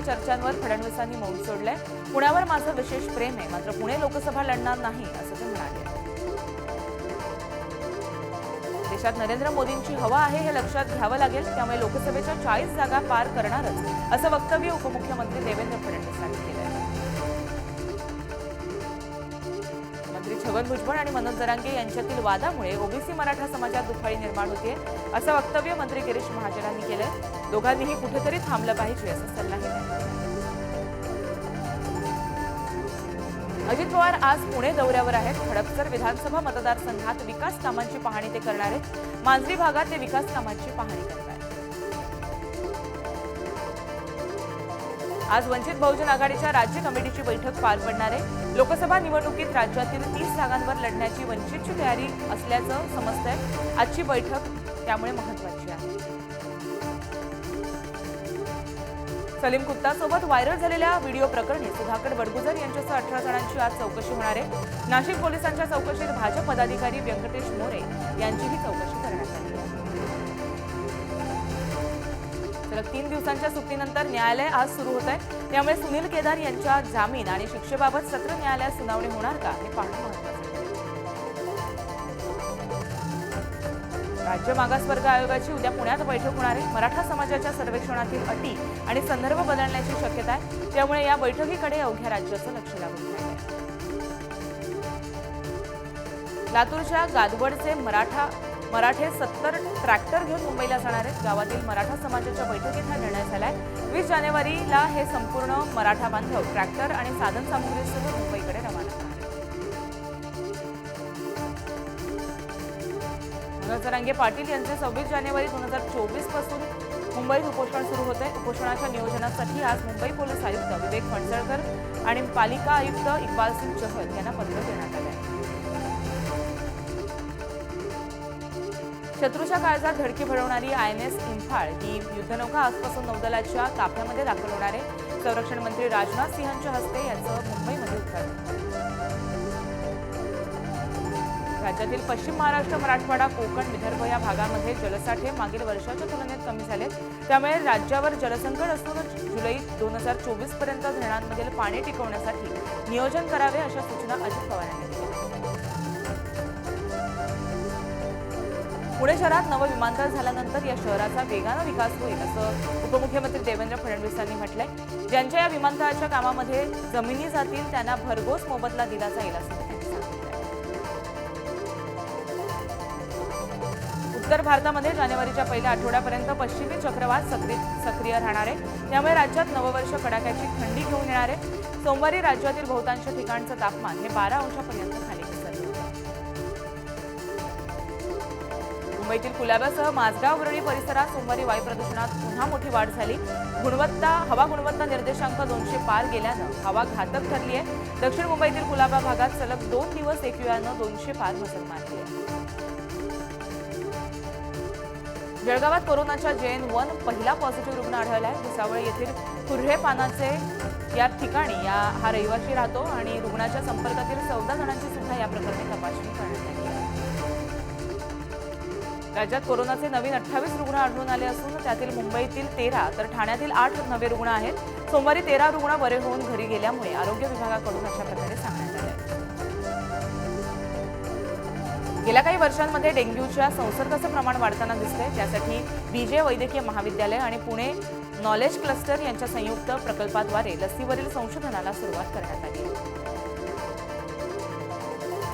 लोकसभेच्या चर्चांवर फडणवीसांनी मौन सोडलंय. पुण्यावर माझं विशेष प्रेम आहे. मात्र पुणे लोकसभा लढणार नाही असं ते म्हणाले. देशात नरेंद्र मोदींची हवा आहे हे लक्षात घ्यावं लागेल. त्यामुळे लोकसभेच्या चाळीस जागा पार करणारच असं वक्तव्य उपमुख्यमंत्री देवेंद्र फडणवीस यांनी केलं आहे छगन भुजबळ आणि मनोज जरांगे यांच्यातील वादामुळे ओबीसी मराठा समाजात दुफाळी निर्माण होते असं वक्तव्य मंत्री गिरीश महाजनांनी केलं दोघांनीही कुठेतरी थांबलं पाहिजे असा सल्लाही दिला. अजित पवार आज पुणे दौऱ्यावर आहेत. हडपसर विधानसभा मतदारसंघात विकास कामांची पाहणी ते करणार आहेत. मांजरी भागात ते विकास कामांची पाहणी करणार आज वंचित बहुजन आघाडीच्या राज्य कमिटीची बैठक पार पडणार आहे. लोकसभा निवडणुकीत राज्यातील तीस जागांवर लढण्याची वंचितची तयारी असल्याचं समजतंय. आजची बैठक त्यामुळे महत्वाची आहे. सलीम कुत्तासोबत व्हायरल झालेल्या व्हिडिओ प्रकरणी सुधाकर वडगुजर यांच्यासह अठरा जणांची आज चौकशी होणार आहे. नाशिक पोलिसांच्या चौकशीत भाजप पदाधिकारी व्यंकटेश मोरे यांचीही चौकशी मात्र तीन दिवसांच्या सुट्टीनंतर न्यायालय आज सुरू होत आहे त्यामुळे सुनील केदार यांच्या जामीन आणि शिक्षेबाबत सत्र न्यायालयात सुनावणी होणार का हे पाहणं महत्वाचं राज्य मागासवर्ग आयोगाची उद्या पुण्यात बैठक होणार आहे. मराठा समाजाच्या सर्वेक्षणातील अटी आणि संदर्भ बदलण्याची शक्यता आहे. त्यामुळे या बैठकीकडे अवघ्या राज्याचं लक्ष लागून आहे लातूरच्या गादवडचे मराठा मराठे सत्तर ट्रॅक्टर घेऊन मुंबईला जाणार आहेत. गावातील मराठा समाजाच्या बैठकीत हा निर्णय झालाय. वीस जानेवारीला हे संपूर्ण मराठा बांधव ट्रॅक्टर आणि साधन सामुग्रीसह मुंबईकडे रवाना होणार पाटील यांचे सव्वीस जानेवारी दोन हजार चोवीसपासून मुंबईत उपोषण सुरू होते उपोषणाच्या नियोजनासाठी आज मुंबई पोलीस आयुक्त विवेक फणसळकर आणि पालिका आयुक्त इक्बाल सिंग चहल यांना पत्र देण्यात आलं आहे शत्रूच्या काळजात धडकी भरवणारी आय एन एस इम्फाळ ही युद्धनौका आजपासून नौदलाच्या ताफ्यामध्ये दाखल होणार आहे. संरक्षण मंत्री राजनाथ सिंहांच्या हस्ते याचं मुंबईमध्ये उद्घाटन. राज्यातील पश्चिम महाराष्ट्र मराठवाडा कोकण विदर्भ या भागामध्ये जलसाठे मागील वर्षाच्या तुलनेत कमी झाले त्यामुळे राज्यावर जलसंकट असून जुलै दोन हजार चोवीसपर्यंत धरणांमधील पाणी टिकवण्यासाठी नियोजन करावे अशा सूचना अजित पवार यांनी दिल्या. पुणे शहरात नवं विमानतळ झाल्यानंतर या शहराचा वेगानं विकास होईल असं उपमुख्यमंत्री देवेंद्र फडणवीस यांनी म्हटलंय. ज्यांच्या या विमानतळाच्या कामामध्ये जमिनी जातील त्यांना भरघोस मोबदला दिला जाईल असं उत्तर भारतामध्ये जानेवारीच्या पहिल्या आठवड्यापर्यंत पश्चिमी चक्रवात सक्रिय सक्रिय राहणार आहे. त्यामुळे राज्यात नववर्ष कडाक्याची थंडी घेऊन येणार आहे. सोमवारी राज्यातील बहुतांश ठिकाणचं तापमान हे बारा अंशापर्यंत मुंबईतील कुलाब्यासह माझगाव वरळी परिसरात सोमवारी वायू प्रदूषणात पुन्हा मोठी वाढ झाली. गुणवत्ता हवा गुणवत्ता निर्देशांक दोनशे पार गेल्यानं हवा घातक ठरली आहे. दक्षिण मुंबईतील कुलाबा भागात सलग दोन दिवस एकव्यानं दोनशे पार मसल मारली आहे. जळगावात कोरोनाच्या जेएन वन पहिला पॉझिटिव्ह रुग्ण आढळलाय. भुसावळ येथील कुर्हे पानाचे या ठिकाणी या हा रहिवाशी राहतो आणि रुग्णाच्या संपर्कातील चौदा जणांची सुद्धा या प्रकरणी तपासणी करण्यात आली. राज्यात कोरोनाचे नवीन अठ्ठावीस रुग्ण आढळून आले असून त्यातील मुंबईतील तेरा तर ठाण्यातील आठ नवे रुग्ण आहेत. सोमवारी तेरा रुग्ण बरे होऊन घरी गेल्यामुळे आरोग्य विभागाकडून अशा प्रकारे सांगण्यात आले. गेल्या काही वर्षांमध्ये डेंग्यूच्या संसर्गाचं प्रमाण वाढताना दिसतंय. त्यासाठी बीजे वैद्यकीय महाविद्यालय आणि पुणे नॉलेज क्लस्टर यांच्या संयुक्त प्रकल्पाद्वारे लसीवरील संशोधनाला सुरुवात करण्यात आली. आहे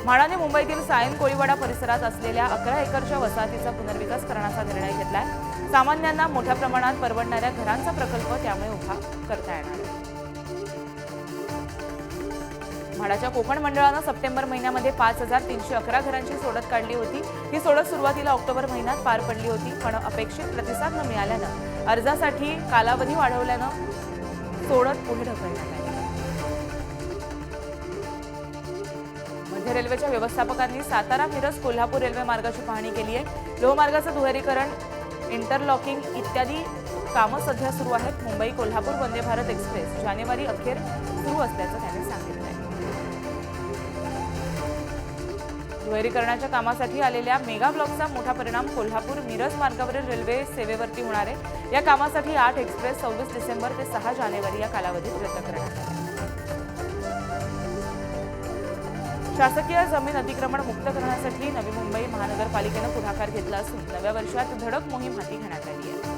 म्हाडाने मुंबईतील सायन कोळीवाडा परिसरात असलेल्या अकरा एकरच्या वसाहतीचा पुनर्विकास करण्याचा निर्णय घेतलाय. सामान्यांना मोठ्या प्रमाणात परवडणाऱ्या घरांचा प्रकल्प त्यामुळे उभा करता येणार म्हाडाच्या कोकण मंडळानं सप्टेंबर महिन्यामध्ये पाच हजार तीनशे अकरा घरांची सोडत काढली होती. ही सोडत सुरुवातीला ऑक्टोबर महिन्यात पार पडली होती पण अपेक्षित प्रतिसाद न मिळाल्यानं अर्जासाठी कालावधी वाढवल्यानं सोडत पुढे ढकलण्यात आली. मध्य रेल्वेच्या व्यवस्थापकांनी सातारा मिरज कोल्हापूर रेल्वे मार्गाची पाहणी केली आहे. लोहमार्गाचं दुहेरीकरण इंटरलॉकिंग इत्यादी कामं सध्या सुरू आहेत. मुंबई कोल्हापूर वंदे भारत एक्सप्रेस. जानेवारी अखेर सुरू असल्याचं त्यांनी सांगितलं दुहेरीकरणाच्या कामासाठी आलेल्या मेगा ब्लॉकचा मोठा परिणाम कोल्हापूर मिरज मार्गावरील रेल्वे सेवेवरती होणार आहे. या कामासाठी आठ एक्सप्रेस सव्वीस डिसेंबर ते सहा जानेवारी या कालावधीत रद्द करण्यात आल्या शासकीय जमीन अतिक्रमण मुक्त करण्यासाठी नवी मुंबई महानगरपालिकेनं पुढाकार घेतला असून नव्या वर्षात धडक मोहीम हाती घेण्यात आली आहे.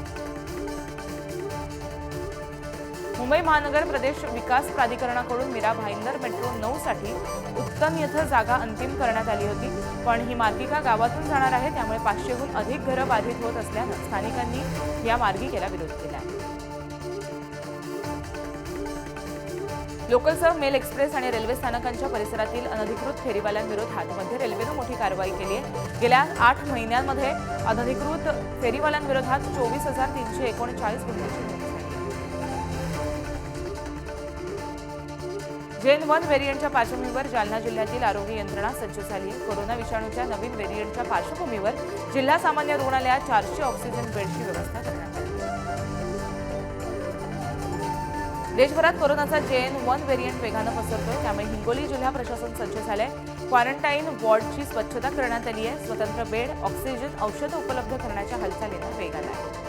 मुंबई महानगर प्रदेश विकास प्राधिकरणाकडून मीरा भाईंदर मेट्रो नऊ साठी उत्तम येथे जागा अंतिम करण्यात आली होती. पण ही मार्गिका गावातून जाणार आहे त्यामुळे पाचशेहून अधिक घरं बाधित होत असल्यानं स्थानिकांनी या मार्गिकेला विरोध केला आहे. लोकलसह मेल एक्सप्रेस आणि रेल्वे स्थानकांच्या परिसरातील अनधिकृत फेरीवाल्यांविरोधात मध्य रेल्वेनं मोठी कारवाई केली आहे. गेल्या आठ महिन्यांमध्ये अनधिकृत फेरीवाल्यांविरोधात चोवीस हजार तीनशे एकोणचाळीस गुन्ह्यांची जेन वन व्हेरियंटच्या पार्श्वभूमीवर जालना जिल्ह्यातील आरोग्य यंत्रणा सज्ज झाली आहे. कोरोना विषाणूच्या नवीन व्हेरियंटच्या पार्श्वभूमीवर जिल्हा सामान्य रुग्णालयात चारशे ऑक्सिजन बेडची व्यवस्था करण्यात देशभरात कोरोनाचा जेएन वन व्हेरियंट वेगानं पसरतोय. त्यामुळे हिंगोली जिल्हा प्रशासन सज्ज झालंय क्वारंटाईन वॉर्डची स्वच्छता करण्यात आली आहे. स्वतंत्र बेड ऑक्सिजन औषधं उपलब्ध करण्याच्या हालचालींना वेग आला आहे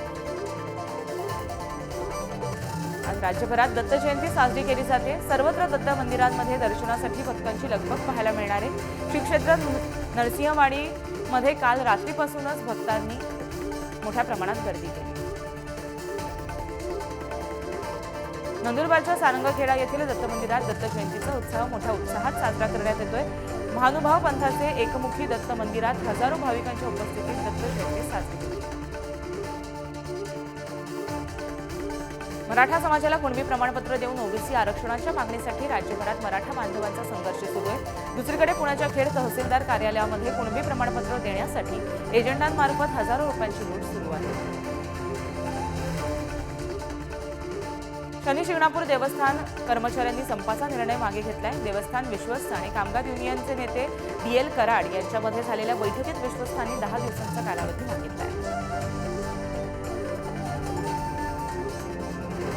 आज राज्यभरात दत्त जयंती साजरी केली जाते. सर्वत्र दत्त मंदिरांमध्ये दर्शनासाठी भक्तांची लगबग पाहायला मिळणार आहे. श्री क्षेत्र नरसिंहवाडीमध्ये काल रात्रीपासूनच भक्तांनी मोठ्या प्रमाणात गर्दी केली. नंदुरबारच्या सारंगखेडा येथील दत्त मंदिरात दत्त जयंतीचा उत्सव मोठ्या उत्साहात साजरा करण्यात येतोय. महानुभाव पंथाचे एकमुखी दत्त मंदिरात हजारो भाविकांच्या उपस्थितीत दत्त जयंती साजरी मराठा समाजाला कुणबी प्रमाणपत्र देऊन ओबीसी आरक्षणाच्या मागणीसाठी राज्यभरात मराठा बांधवांचा संघर्ष सुरू आहे. दुसरीकडे पुण्याच्या खेड तहसीलदार कार्यालयामध्ये कुणबी प्रमाणपत्र देण्यासाठी एजंटांमार्फत हजारो रुपयांची लूट सुरू आहे. शनी शिंगणापूर देवस्थान कर्मचाऱ्यांनी संपाचा निर्णय मागे घेतलाय. देवस्थान विश्वस्त आणि कामगार युनियनचे नेते डी एल कराड यांच्यामध्ये झालेल्या बैठकीत विश्वस्तांनी दहा दिवसांचा कालावधी मागितलाय.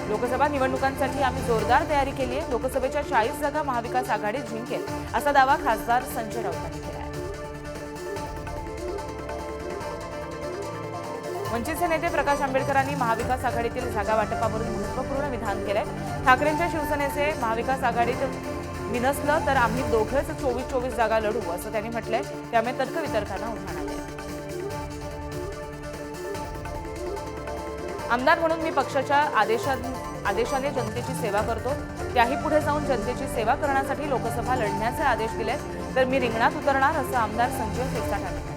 लोकसभा निवडणुकांसाठी आम्ही जोरदार तयारी केली आहे लोकसभेच्या चाळीस जागा महाविकास आघाडीत जिंकेल असा दावा खासदार संजय राऊतांनी केला वंचितचे नेते प्रकाश आंबेडकरांनी महाविकास आघाडीतील जागा वाटपावरून महत्त्वपूर्ण विधान केलंय. ठाकरेंच्या शिवसेनेचे महाविकास आघाडीत विनसलं तर आम्ही दोघेच चोवीस चोवीस जागा लढू असं त्यांनी म्हटलंय. त्यामुळे तर्कवितर्कांना उधाण आलंय. आमदार म्हणून मी पक्षाच्या आदेशा आदेशाने जनतेची सेवा करतो. त्याही पुढे जाऊन जनतेची सेवा करण्यासाठी लोकसभा लढण्याचे आदेश दिले तर मी रिंगणात उतरणार असं आमदार संजय ठाकरे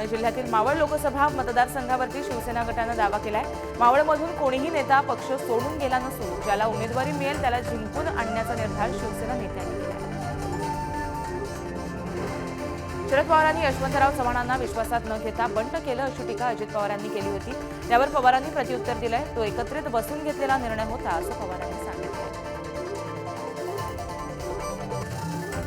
पुणे जिल्ह्यातील मावळ लोकसभा मतदारसंघावरती शिवसेना गटानं दावा केलाय. मावळमधून कोणीही नेता पक्ष सोडून गेला नसून ज्याला उमेदवारी मिळेल त्याला जिंकून आणण्याचा निर्धार शिवसेना नेत्यांनी केला शरद पवारांनी यशवंतराव चव्हाणांना विश्वासात न घेता बंड केलं अशी टीका अजित पवारांनी केली होती. त्यावर पवारांनी प्रत्युत्तर दिलंय. तो एकत्रित बसून घेतलेला निर्णय होता असं पवारांनी सांगितलं.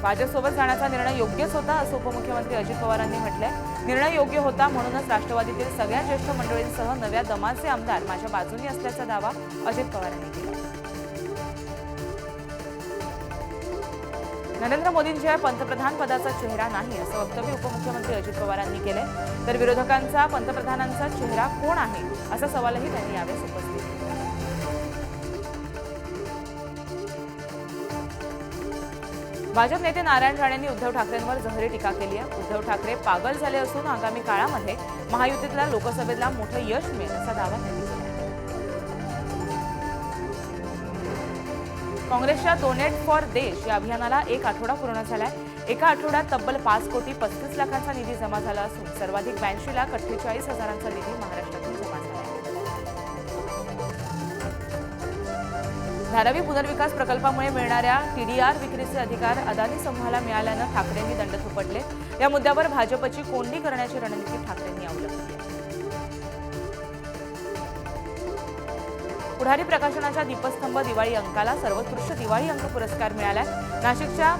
भाजपसोबत जाण्याचा निर्णय योग्यच होता असं उपमुख्यमंत्री अजित पवारांनी म्हटलंय. निर्णय योग्य होता म्हणूनच राष्ट्रवादीतील सगळ्या ज्येष्ठ मंडळींसह नव्या दमाचे आमदार माझ्या बाजूनी असल्याचा दावा अजित पवारांनी केला. नरेंद्र मोदींच्या पंतप्रधान पदाचा चेहरा नाही असं वक्तव्य उपमुख्यमंत्री अजित पवारांनी केलंय. तर विरोधकांचा पंतप्रधानांचा चेहरा कोण आहे असा सवालही त्यांनी यावेळेस उपस्थित केला. भाजप नेते नारायण राणेंनी उद्धव ठाकरेंवर जहरी टीका केली आहे. उद्धव ठाकरे पागल झाले असून आगामी काळामध्ये महायुतीतल्या लोकसभेला मोठं यश मिळेल असा दावा त्यांनी केला काँग्रेसच्या डोनेट फॉर देश या अभियानाला एक आठवडा पूर्ण झालाय. एका आठवड्यात तब्बल पाच कोटी पस्तीस लाखांचा निधी जमा झाला असून सर्वाधिक ब्याऐंशी लाख अठ्ठेचाळीस हजारांचा निधी महाराष्ट्र धारावी पुनर्विकास प्रकल्पामुळे मिळणाऱ्या टीडीआर विक्रीचे अधिकार अदानी समूहाला मिळाल्यानं ठाकरेंनी दंड थोपटले. या मुद्द्यावर भाजपची कोंडी करण्याची रणनीती ठाकरेंनी अवलंबली पुढारी प्रकाशनाच्या दीपस्तंभ दिवाळी अंकाला सर्वोत्कृष्ट दिवाळी अंक पुरस्कार मिळालाय. नाशिकच्या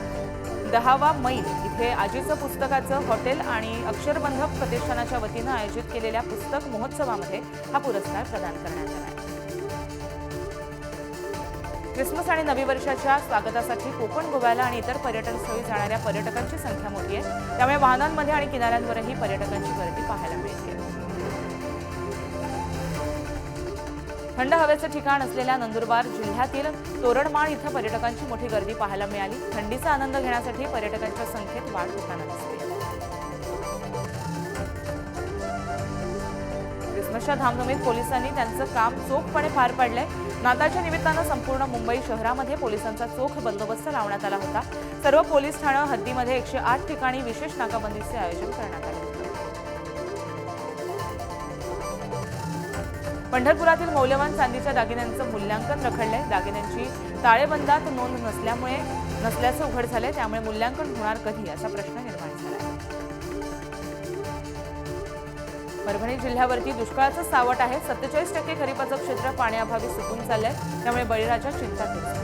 दहावा मैल इथे आजीचं पुस्तकाचं हॉटेल आणि अक्षरबंध प्रतिष्ठानाच्या वतीनं आयोजित केलेल्या पुस्तक महोत्सवामध्ये हा पुरस्कार प्रदान करण्यात आला क्रिसमस आणि नवी वर्षाच्या स्वागतासाठी कोकण गोव्याला आणि इतर पर्यटन स्थळी जाणाऱ्या पर्यटकांची संख्या मोठी आहे. त्यामुळे वाहनांमध्ये आणि किनाऱ्यांवरही पर्यटकांची गर्दी पाहायला मिळते. थंड हवेचं ठिकाण असलेल्या नंदुरबार जिल्ह्यातील तोरणमाळ इथं पर्यटकांची मोठी गर्दी पाहायला मिळाली. थंडीचा आनंद घेण्यासाठी पर्यटकांच्या संख्येत वाढ होताना दिसते. नशा धामधुमीत पोलिसांनी त्यांचं काम चोखपणे पार पाडलंय. नाताळच्या निमित्तानं संपूर्ण मुंबई शहरामध्ये पोलिसांचा चोख बंदोबस्त लावण्यात आला होता. सर्व पोलीस ठाणं हद्दीमध्ये एकशे आठ ठिकाणी विशेष नाकाबंदीचे आयोजन करण्यात आले पंढरपुरातील मौल्यवान चांदीच्या दागिन्यांचं मूल्यांकन रखडलंय. दागिन्यांची ताळेबंदात नोंद नसल्यामुळे नसल्याचं उघड झालंय. त्यामुळे मूल्यांकन होणार कधी? असा प्रश्न परभणी जिल्ह्यावरती दुष्काळाचं सावट आहे. सत्तेचाळीस टक्के खरीपाचं क्षेत्र पाण्याअभावी सुकून चाललंय. त्यामुळे बळीराजा चिंता झालाय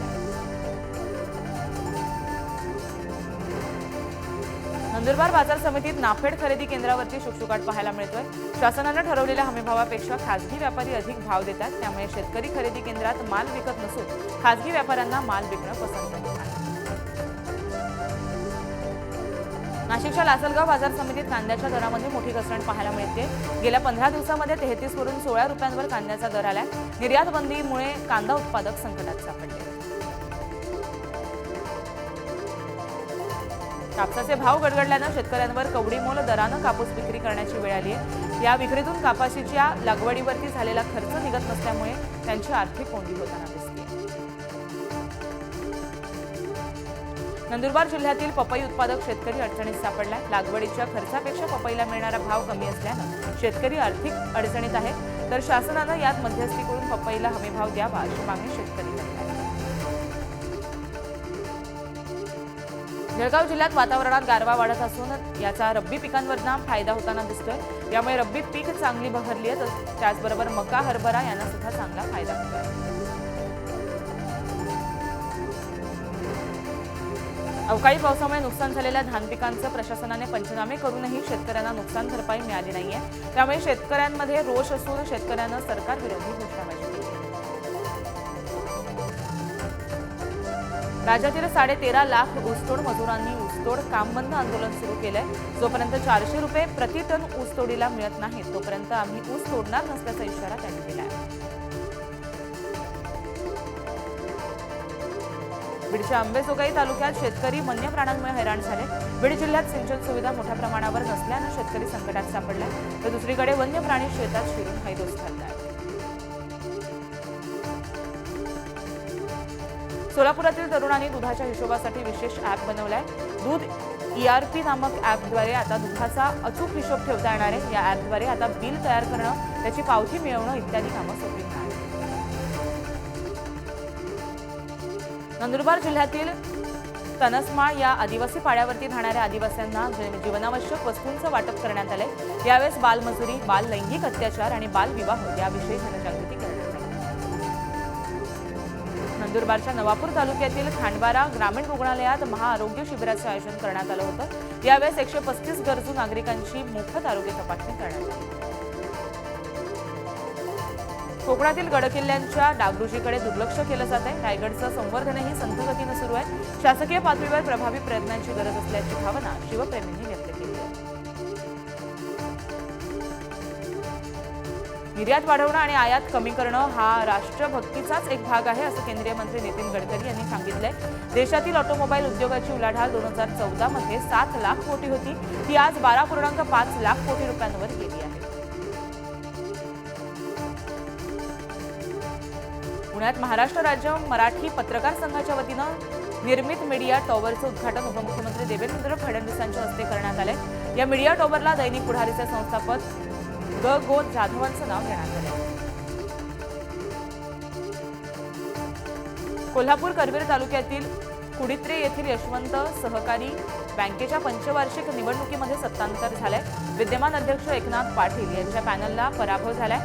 नंदुरबार बाजार समितीत नाफेड खरेदी केंद्रावरती शुकशुकाट पाहायला मिळतोय. शासनानं ठरवलेल्या हमीभावापेक्षा खासगी व्यापारी अधिक भाव देतात. त्यामुळे शेतकरी खरेदी केंद्रात माल विकत नसून खासगी व्यापाऱ्यांना माल विकणं पसंत आहे. नाशिकच्या लासलगाव बाजार समितीत कांद्याच्या दरामध्ये मोठी घसरण पाहायला मिळते. गेल्या पंधरा दिवसामध्ये तेहतीसवरून सोळा रुपयांवर कांद्याचा दर आलाय. निर्यात बंदीमुळे कांदा उत्पादक संकटात सापडले. कापसाचे भाव गडगडल्यानं शेतकऱ्यांवर कवडीमोल दरानं कापूस विक्री करण्याची वेळ आली आहे या विक्रीतून कापाशीच्या लागवडीवरती झालेला खर्च निघत नसल्यामुळे त्यांची आर्थिक कोंडी होताना दिसते. नंदुरबार जिल्ह्यातील पपई उत्पादक शेतकरी अडचणीत सापडलाय. लागवडीच्या खर्चापेक्षा पपईला मिळणारा भाव कमी असल्यानं शेतकरी आर्थिक अडचणीत आहे. तर शासनानं यात मध्यस्थी करून पपईला हमीभाव द्यावा अशी मागणी शेतकरी जळगाव जिल्ह्यात वातावरणात गारवा वाढत असून याचा रब्बी पिकांवरना फायदा होताना दिसतोय. यामुळे रब्बी पीक चांगली बहरली आहे. तर त्याचबरोबर मका हरभरा यांना सुद्धा चांगला फायदा होतोय. अवकाळी पावसामुळे नुकसान झालेल्या धान पिकांचं प्रशासनाने पंचनामे करूनही शेतकऱ्यांना नुकसान भरपाई मिळाली नाहीये. त्यामुळे शेतकऱ्यांमध्ये रोष असून शेतकऱ्यांना सरकारविरोधी घोषणाबाजी केली आहे. राज्यातील साडे तेरा लाख ऊसतोड मजुरांनी ऊसतोड कामबंद आंदोलन सुरू केलंय. जोपर्यंत चारशे रुपये प्रति टन ऊसतोडीला मिळत नाहीत तोपर्यंत आम्ही ऊस तोडणार नसल्याचा इशारा त्यांनी दिला बीडच्या आंबेजोगाई तालुक्यात शेतकरी वन्य प्राण्यांमुळे हैराण झाले. बीड जिल्ह्यात सिंचन सुविधा मोठ्या प्रमाणावर नसल्यानं शेतकरी संकटात सापडला. तर दुसरीकडे वन्य प्राणी शेतात शिरून हैदोस घालताय सोलापुरातील तरुणांनी दुधाच्या हिशोबासाठी विशेष ॲप बनवलाय. दूध ईआरपी नामक ॲपद्वारे आता दुधाचा अचूक हिशोब ठेवता येणार आहे. या ॲपद्वारे आता बिल तयार करणं त्याची पावती मिळवणं इत्यादी कामं सोपी होणार नंदुरबार जिल्ह्यातील तनसमाळ या आदिवासी पाड्यावरती राहणाऱ्या आदिवासींना जीवनावश्यक वस्तूंचं वाटप करण्यात आले यावेळेस बालमजुरी बाल लैंगिक अत्याचार आणि बालविवाह याविषयी जनजागृती करण्यात आली. नंदुरबारच्या नवापूर तालुक्यातील खांडबारा ग्रामीण रुग्णालयात महाआरोग्य शिबिराचं आयोजन करण्यात आलं होतं. यावेळेस एकशे पस्तीस गरजू नागरिकांची मोफत आरोग्य तपासणी करण्यात आली. कोकणातील गडकिल्ल्यांच्या डागडुजीकडे दुर्लक्ष केलं जात आहे. रायगडचं संवर्धनही संथ गतीनं सुरू आहे. शासकीय पातळीवर प्रभावी प्रयत्नांची गरज असल्याची भावना शिवप्रेमींनी व्यक्त केली आहे. निर्यात वाढवणं आणि आयात कमी करणं हा राष्ट्रभक्तीचाच एक भाग आहे असं केंद्रीय मंत्री नितीन गडकरी यांनी सांगितलंय. देशातील ऑटोमोबाईल उद्योगाची उलाढाल दोन हजार चौदामध्ये सात लाख कोटी होती. ती आज बारा पूर्णांक पाच लाख कोटी रुपयांवर गेली आहे. पुण्यात महाराष्ट्र राज्य मराठी पत्रकार संघाच्या वतीनं निर्मित मीडिया टॉवरचं उद्घाटन उपमुख्यमंत्री देवेंद्र फडणवीसांच्या हस्ते करण्यात आलंय. या मीडिया टॉवरला दैनिक पुढारीचे संस्थापक ग. गो. जाधवांचं नाव देण्यात आलं कोल्हापूर करवीर तालुक्यातील कुडित्रे येथील यशवंत सहकारी बँकेच्या पंचवार्षिक निवडणुकीमध्ये सत्तांतर झालंय. विद्यमान अध्यक्ष एकनाथ पाटील यांच्या पॅनलला पराभव झालाय.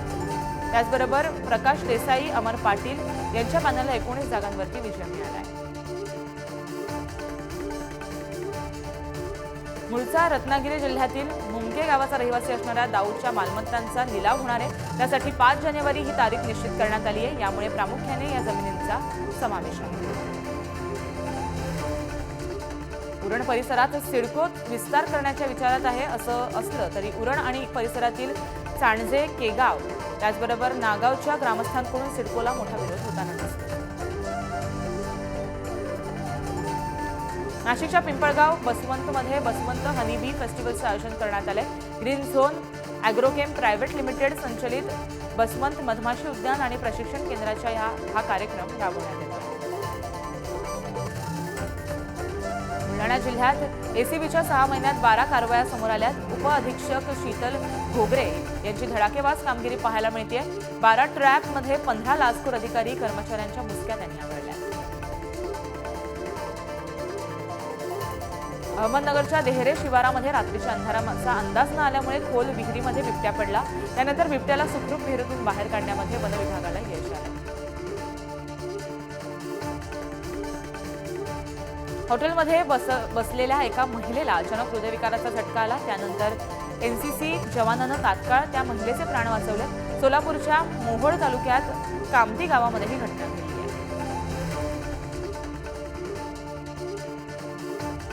त्याचबरोबर प्रकाश देसाई अमर पाटील यांच्या पॅनलला एकोणीस जागांवरती विजय मिळाला आहे. मूळचा रत्नागिरी जिल्ह्यातील मुमके गावाचा रहिवासी असणाऱ्या दाऊदच्या मालमत्तांचा लिलाव होणार आहे. त्यासाठी पाच जानेवारी ही तारीख निश्चित करण्यात आली आहे. यामुळे प्रामुख्याने या जमिनींचा समावेश आहे. उरण परिसरात सिडको विस्तार करण्याच्या विचारात आहे असं असलं तरी उरण आणि परिसरातील चाणजे केगाव त्याचबरोबर नागावच्या ग्रामस्थांकडून सिडकोला मोठा विरोध होताना दिसतो. नाशिकच्या पिंपळगाव बसवंतमध्ये बसवंत हनीबी फेस्टिवलचं आयोजन करण्यात आलंय. Green zone agrochem private limited संचलित बसवंत मधमाशी उद्यान आणि प्रशिक्षण केंद्राच्या ह्या हा कार्यक्रम राबवण्यात आला बुलढाणा जिल्ह्यात एसीबीच्या सहा महिन्यात बारा कारवाया समोर आल्यात. उपअधीक्षक शीतल घोगरे यांची धडाकेबाज कामगिरी पाहायला मिळते बारा ट्रॅपमध्ये पंधरा लाचखोर अधिकारी कर्मचाऱ्यांच्या मुसक्या त्यांनी आवडल्या अहमदनगरच्या देहरे शिवारामध्ये रात्रीच्या अंधाराचा अंदाज न आल्यामुळे खोल विहिरीमध्ये बिबट्या पडला. त्यानंतर बिबट्याला सुखरूप विहिरीतून बाहेर काढण्यामध्ये वनविभागाला यश आलं. हॉटेलमध्ये बस बसलेल्या एका महिलेला अचानक हृदयविकाराचा झटका आला. त्यानंतर एन सी सी जवानानं तात्काळ त्या महिलेचे प्राण वाचवले. सोलापूरच्या मोहोळ तालुक्यात कामती गावामध्ये ही घटना घडली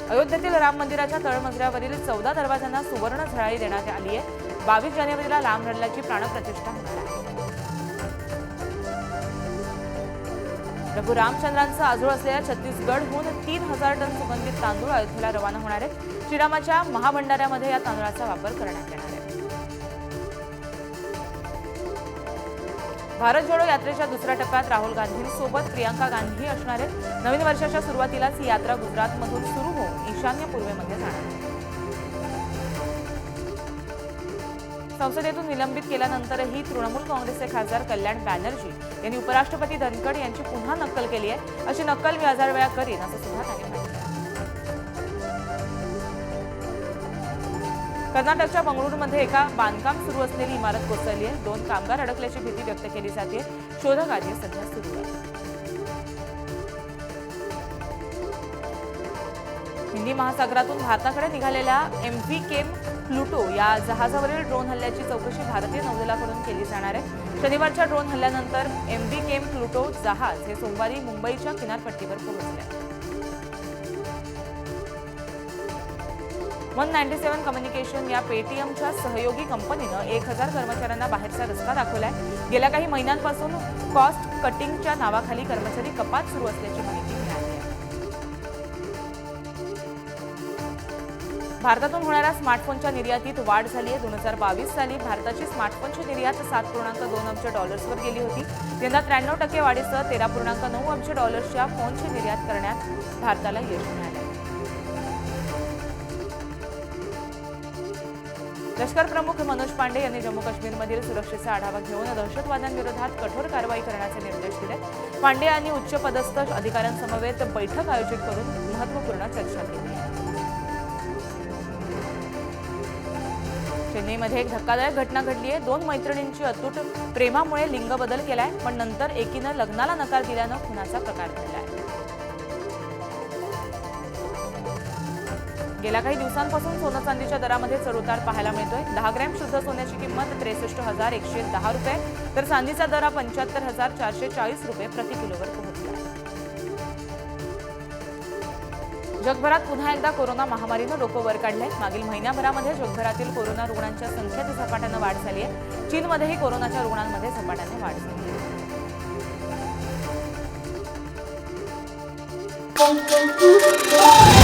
अयोध्येतील राम मंदिराच्या तळमजल्यावरील चौदा दरवाजांना सुवर्ण झळाळी देण्यात आली आहे. बावीस जानेवारीला राम लढल्याची प्राणप्रतिष्ठा होणार आहे. प्रभू रामचंद्रांचं आजोळ असलेल्या छत्तीसगडहून तीन हजार टन सुगंधित तांदूळ अयोध्येला रवाना होणार आहेत. श्रीरामाच्या महाभंडाऱ्यामध्ये या तांदळाचा वापर करण्यात येणार आहे. भारत जोडो यात्रेच्या दुसऱ्या टप्प्यात राहुल गांधींसोबत प्रियांका गांधी असणार आहेत. नवीन वर्षाच्या सुरुवातीलाच ही यात्रा गुजरातमधून सुरू होऊन ईशान्य पूर्वेमध्ये जाणार आहे. संसदेतून निलंबित केल्यानंतरही तृणमूल काँग्रेसचे खासदार कल्याण बॅनर्जी यांनी उपराष्ट्रपती धनखड यांची पुन्हा नक्कल केली आहे. अशी नक्कल मी हजार वेळा करीन असं सुद्धा त्यांनी म्हटलं कर्नाटकच्या बंगळुरूमध्ये एका बांधकाम सुरू असलेली इमारत कोसळली आहे. दोन कामगार अडकल्याची भीती व्यक्त केली जाते. शोधकार्य सध्या सुरू आहे. हिंदी महासागरातून भारताकडे निघालेल्या एम व्ही केम प्लुटो या जहाजावरील ड्रोन हल्ल्याची चौकशी भारतीय नौदलाकडून केली जाणार आहे. शनिवारच्या ड्रोन हल्ल्यानंतर एम व्ही केम प्लुटो जहाज हे सोमवारी मुंबईच्या किनारपट्टीवर पोहोचले. वन नाईन्टी सेव्हन कम्युनिकेशन या पेटीएमच्या सहयोगी कंपनीनं एक हजार कर्मचाऱ्यांना बाहेरचा रस्ता दाखवलाय. गेल्या काही महिन्यांपासून कॉस्ट कटिंगच्या नावाखाली कर्मचारी कपात सुरू असल्याची भारतातून होणाऱ्या स्मार्टफोनच्या निर्यातीत वाढ झाली आहे. दोन हजार बावीस साली भारताची स्मार्टफोनची निर्यात सात पूर्णांक दोन अब्ज डॉलर्सवर गेली होती. यंदा त्र्याण्णव टक्के वाढीसह तेरा पूर्णांक नऊ अब्ज डॉलर्सच्या फोनची निर्यात करण्यात भारताला यश मिळालं लष्कर प्रमुख मनोज पांडे यांनी जम्मू काश्मीरमधील सुरक्षेचा आढावा घेऊन दहशतवाद्यांविरोधात कठोर कारवाई करण्याचे निर्देश दिले. पांडे यांनी उच्चपदस्थ अधिकाऱ्यांसमवेत बैठक आयोजित करून महत्त्वपूर्ण चर्चा केली. चेन्नईमध्ये एक धक्कादायक घटना घडली आहे. दोन मैत्रिणींची अतूट प्रेमामुळे लिंग बदल केलाय पण नंतर एकीनं लग्नाला नकार दिल्यानं खुनाचा प्रकार घडलाय गेल्या काही दिवसांपासून सोनं चांदीच्या दरामध्ये चढउतार पाहायला मिळतोय. दहा ग्रॅम शुद्ध सोन्याची किंमत त्रेसष्ट हजार एकशे दहा रुपये. तर चांदीचा दर हा पंच्याहत्तर हजार चारशे चाळीस रुपये प्रति किलोवर पोहोचला. जगभरात पुन्हा एकदा कोरोना महामारीनं लोक वर काढले मागील महिन्याभरामध्ये जगभरातील कोरोना रुग्णांच्या संख्येत झपाट्यानं वाढ झाली आहे चीनमध्येही कोरोनाच्या रुग्णांमध्ये झपाट्याने वाढ झाली आहे